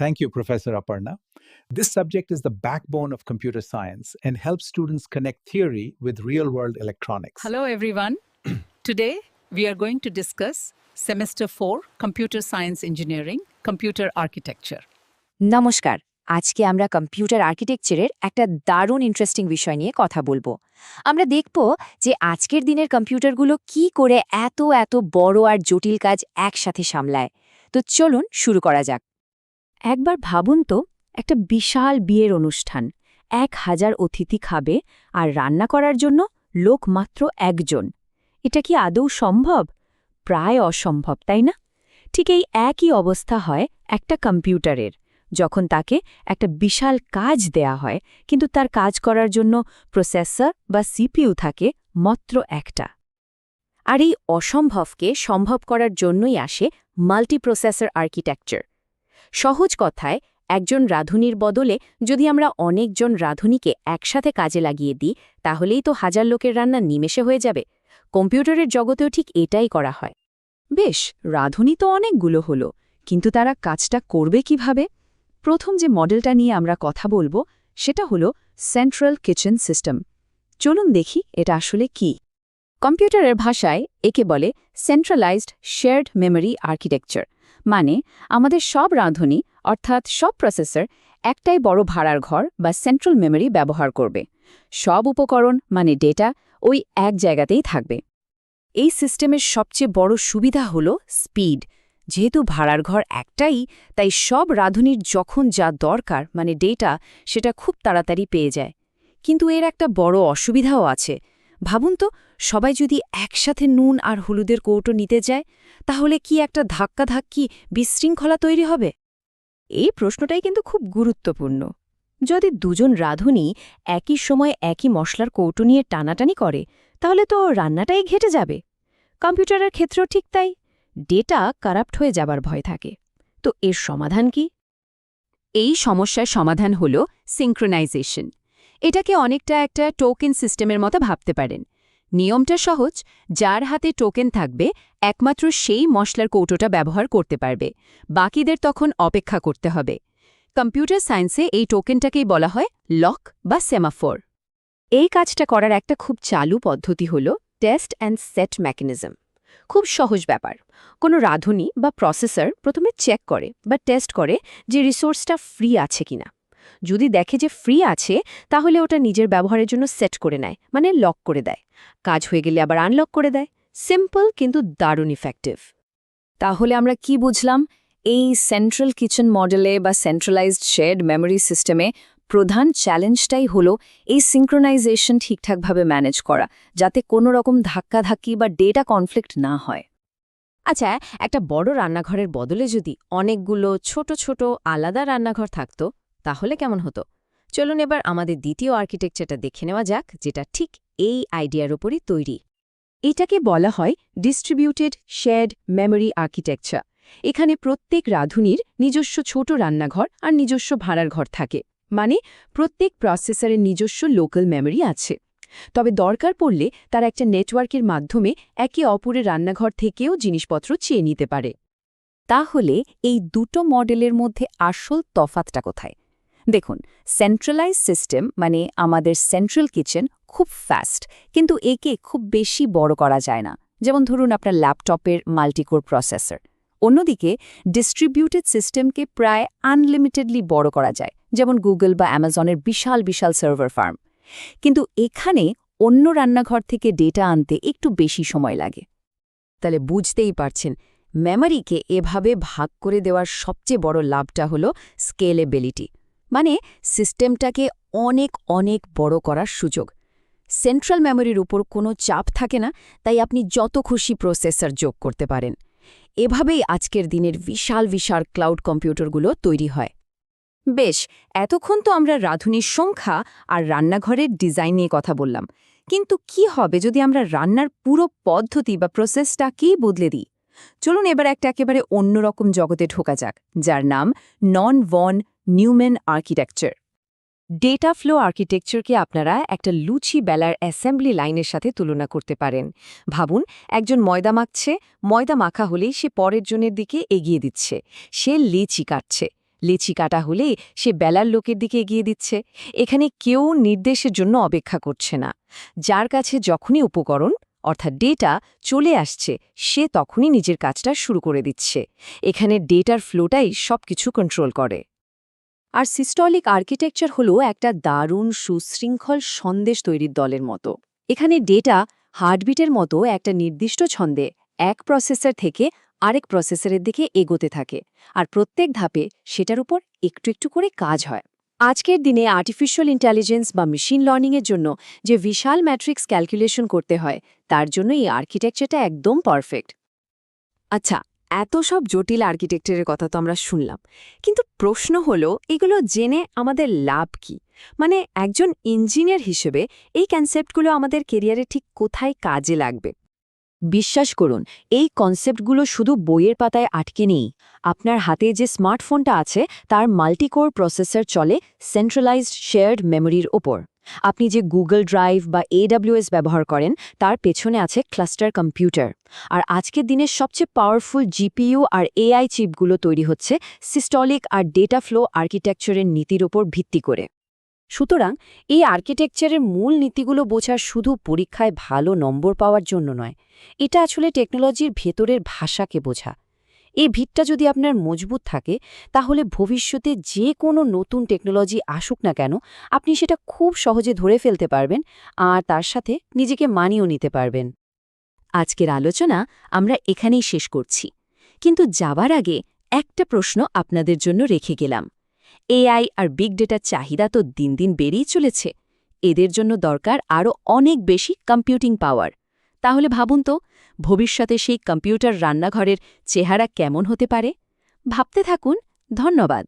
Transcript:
Thank you, Professor Aparna. This subject is the backbone of computer science and helps students connect theory with real world electronics. Hello, everyone. Today, we are going to discuss Semester 4 Computer Science Engineering, Computer Architecture. নমস্কার আজকে আমরা computer আর্কিটেকচারের একটা দারুণ interesting বিষয় নিয়ে কথা বলবো আমরা দেখব যে আজকের দিনের কম্পিউটারগুলো কি করে এত এত বড় আর জটিল কাজ একসাথে সামলায় তো চলুন শুরু করা যাক একবার ভাবুন তো, একটা বিশাল বিয়ের অনুষ্ঠান। এক হাজার অতিথি খাবে আর রান্না করার জন্য লোক মাত্র একজন। এটা কি আদৌ সম্ভব? প্রায় অসম্ভব, তাই না? ঠিক এই একই অবস্থা হয় একটা কম্পিউটারের, যখন তাকে একটা বিশাল কাজ দেয়া হয়, কিন্তু তার কাজ করার জন্য প্রসেসর বা সিপিইউ থাকে মাত্র একটা। আর এই অসম্ভবকে সম্ভব করার জন্যই আসে মাল্টিপ্রসেসর আর্কিটেকচার। সহজ কথায়, একজন রাঁধুনির বদলে যদি আমরা অনেকজন রাঁধুনিকে একসাথে কাজে লাগিয়ে দিই, তাহলেই তো হাজার লোকের রান্না নিমেষে হয়ে যাবে। কম্পিউটারের জগতেও ঠিক এটাই করা হয়। বেশ, রাঁধুনি তো অনেকগুলো হলো, কিন্তু তারা কাজটা করবে কীভাবে? প্রথম যে মডেলটা নিয়ে আমরা কথা বলব, সেটা হলো সেন্ট্রাল কিচেন সিস্টেম। চলুন দেখি এটা আসলে কি। কম্পিউটারের ভাষায় একে বলে সেন্ট্রালাইজড শেয়ার্ড মেমরি আর্কিটেকচার। মানে আমাদের সব রাঁধুনি, অর্থাৎ সব প্রসেসর একটাই বড় ভাড়ার ঘর বা সেন্ট্রাল মেমরি ব্যবহার করবে। সব উপকরণ মানে ডেটা ওই এক জায়গাতেই থাকবে। এই সিস্টেমের সবচেয়ে বড় সুবিধা হল স্পিড যেহেতু ভাড়ার ঘর একটাই, তাই সব রাঁধুনির যখন যা দরকার মানে ডেটা সেটা খুব তাড়াতাড়ি পেয়ে যায়। কিন্তু এর একটা বড় অসুবিধাও আছে। ভাবুন তো, সবাই যদি একসাথে নুন আর হলুদের কৌটো নিতে যায়, তাহলে কি একটা ধাক্কাধাক্কি বিশৃঙ্খলা তৈরি হবে? এই প্রশ্নটাই কিন্তু খুব গুরুত্বপূর্ণ। যদি দুজন রাঁধুনি একই সময় একই মশলার কৌটো নিয়ে টানাটানি করে, তাহলে তো রান্নাটাই ঘেটে যাবে। কম্পিউটারের ক্ষেত্রেও ঠিক তাই। ডেটা কারাপ্ট হয়ে যাবার ভয় থাকে। তো এর সমাধান কি? এই সমস্যার সমাধান হল সিঙ্ক্রোনাইজেশন। এটাকে অনেকটা একটা টোকেন সিস্টেমের মতো ভাবতে পারেন। নিয়মটা সহজ, যার হাতে টোকেন থাকবে, একমাত্র সেই মশলার কৌটোটা ব্যবহার করতে পারবে। বাকিদের তখন অপেক্ষা করতে হবে। কম্পিউটার সায়েন্সে এই টোকেনটাকেই বলা হয় লক বা সেমাফোর এই কাজটা করার একটা খুব চালু পদ্ধতি হল টেস্ট অ্যান্ড সেট মেকানিজম খুব সহজ ব্যাপার। কোনো রাঁধুনি বা প্রসেসর প্রথমে চেক করে বা টেস্ট করে যে রিসোর্সটা ফ্রি আছে কিনা। যদি দেখে যে ফ্রি আছে, তাহলে ওটা নিজের ব্যবহারের জন্য সেট করে নেয় মানে লক করে দেয়। কাজ হয়ে গেলে আবার আনলক করে দেয়। সিম্পল কিন্তু দারুণ ইফেক্টিভ তাহলে আমরা কি বুঝলাম? এই সেন্ট্রাল কিচেন মডেলে বা সেন্ট্রালাইজড শেয়ার্ড মেমোরি সিস্টেমে প্রধান চ্যালেঞ্জটাই হলো এই সিঙ্ক্রোনাইজেশন ঠিকঠাকভাবে ম্যানেজ করা, যাতে কোনো রকম ধাক্কাধাক্কি বা ডেটা কনফ্লিক্ট না হয়। আচ্ছা একটা বড় রান্নাঘরের বদলে যদি অনেকগুলো ছোট ছোট আলাদা রান্নাঘর থাকতো তাহলে কেমন হতো? চলুন এবার আমাদের দ্বিতীয় আর্কিটেকচারটা দেখে নেওয়া যাক, যেটা ঠিক এই আইডিয়ার ওপরই তৈরি। এটাকে বলা হয় ডিস্ট্রিবিউটেড শেয়ার্ড মেমোরি আর্কিটেকচার এখানে প্রত্যেক রাঁধুনির নিজস্ব ছোট রান্নাঘর আর নিজস্ব ভাড়ার ঘর থাকে। মানে প্রত্যেক প্রসেসরের নিজস্ব লোকাল মেমোরি আছে। তবে দরকার পড়লে তারা একটা নেটওয়ার্কের মাধ্যমে একে অপরের রান্নাঘর থেকেও জিনিসপত্র চেয়ে নিতে পারে। তাহলে এই দুটো মডেলের মধ্যে আসল তফাতটা কোথায়? দেখুন সেন্ট্রালাইজ সিস্টেম মানে আমাদের সেন্ট্রাল কিচেন খুব ফাস্ট কিন্তু একে খুব বেশি বড় করা যায় না। যেমন ধরুন আপনার ল্যাপটপের মাল্টিকোর প্রসেসর অন্যদিকে ডিস্ট্রিবিউটেড সিস্টেমকে প্রায় আনলিমিটেডলি বড় করা যায়, যেমন গুগল বা অ্যামাজনের বিশাল বিশাল সার্ভার ফার্ম কিন্তু এখানে অন্য রান্নাঘর থেকে ডেটা আনতে একটু বেশি সময় লাগে। তাহলে বুঝতেই পারছেন মেমোরিকে এভাবে ভাগ করে দেওয়ার সবচেয়ে বড় লাভটা হল স্কেলেবিলিটি মানে সিস্টেমটাকে অনেক অনেক বড় করার সুযোগ। সেন্ট্রাল মেমোরির উপর কোনো চাপ থাকে না, তাই আপনি যত খুশি প্রসেসর যোগ করতে পারেন। এভাবেই আজকের দিনের বিশাল বিশাল ক্লাউড কম্পিউটারগুলো তৈরি হয়। বেশ, এতক্ষণ তো আমরা রাঁধুনির সংখ্যা আর রান্নাঘরের ডিজাইন নিয়ে কথা বললাম। কিন্তু কি হবে যদি আমরা রান্নার পুরো পদ্ধতি বা প্রসেসটাকেই বদলে দিই? চলুন এবার একটা একেবারে অন্যরকম জগতে ঢোকা যাক, যার নাম non von Neumann architecture. Data flow আর্কিটেকচারকে আপনারা একটা লুচি বেলার অ্যাসেম্বলি লাইনের সাথে তুলনা করতে পারেন। ভাবুন, একজন ময়দা মাখছে, ময়দা মাখা হলেই সে পরের জনের দিকে এগিয়ে দিচ্ছে, সে লিচি কাটছে। লেচি কাটা হলে সে বেলার লোকের দিকে এগিয়ে দিচ্ছে। এখানে কেউ নির্দেশের জন্য অপেক্ষা করছে না। যার কাছে যখনই উপকরণ অর্থাৎ ডেটা চলে আসছে, সে তখনই নিজের কাজটা শুরু করে দিচ্ছে। এখানে ডেটার ফ্লোটাই সবকিছু কন্ট্রোল করে। আর সিস্টলিক আর্কিটেকচার হলো একটা দারুণ, সুশৃঙ্খল সন্দেশ তৈরির দলের মতো। এখানে ডেটা হার্টবিটের মতো একটা নির্দিষ্ট ছন্দে এক প্রসেসর থেকে আরেক প্রসেসরের দিকে এগোতে থাকে। আর প্রত্যেক ধাপে সেটার উপর একটু একটু করে কাজ হয়। আজকের দিনে আর্টিফিশিয়াল ইন্টেলিজেন্স বা মেশিন লার্নিংয়ের জন্য যে বিশাল ম্যাট্রিক্স ক্যালকুলেশন করতে হয়, তার জন্য এই আর্কিটেকচারটা একদম পারফেক্ট আচ্ছা এত সব জটিল আর্কিটেকচারের কথা তো আমরা শুনলাম। কিন্তু প্রশ্ন হলো, এগুলো জেনে আমাদের লাভ কি? মানে একজন ইঞ্জিনিয়ার হিসেবে এই কনসেপ্টগুলো আমাদের কেরিয়ারে ঠিক কোথায় কাজে লাগবে? বিশ্বাস করুন, এই কনসেপ্টগুলো শুধু বইয়ের পাতায় আটকে নেই। আপনার হাতে যে স্মার্টফোনটা আছে, তার মাল্টিকোর প্রসেসর চলে সেন্ট্রালাইজড শেয়ার্ড মেমোরির ওপর। আপনি যে গুগল ড্রাইভ বা এডাব্লিউএস ব্যবহার করেন, তার পেছনে আছে ক্লাস্টার কম্পিউটার আর আজকের দিনের সবচেয়ে পাওয়ারফুল জিপিইউ আর এআই চিপগুলো তৈরি হচ্ছে সিস্টলিক আর ডেটা ফ্লো আর্কিটেকচারের নীতির ওপর ভিত্তি করে। সুতরাং এই আর্কিটেকচারের মূল নীতিগুলো বোঝা শুধু পরীক্ষায় ভালো নম্বর পাওয়ার জন্য নয়, এটা আসলে টেকনোলজির ভেতরের ভাষাকে বোঝা। এই ভিতটা যদি আপনার মজবুত থাকে, তাহলে ভবিষ্যতে যে কোনো নতুন টেকনোলজি আসুক না কেন, আপনি সেটা খুব সহজে ধরে ফেলতে পারবেন আর তার সাথে নিজেকে মানিয়েও নিতে পারবেন। আজকের আলোচনা আমরা এখানেই শেষ করছি। কিন্তু যাবার আগে একটা প্রশ্ন আপনাদের জন্য রেখে গেলাম। এআই আর বিগ ডেটার চাহিদা তো দিন দিন বেড়েই চলেছে। এদের জন্য দরকার আরও অনেক বেশি কম্পিউটিং পাওয়ার তাহলে ভাবুন তো, ভবিষ্যতে সেই কম্পিউটার রান্নাঘরের চেহারা কেমন হতে পারে? ভাবতে থাকুন, ধন্যবাদ।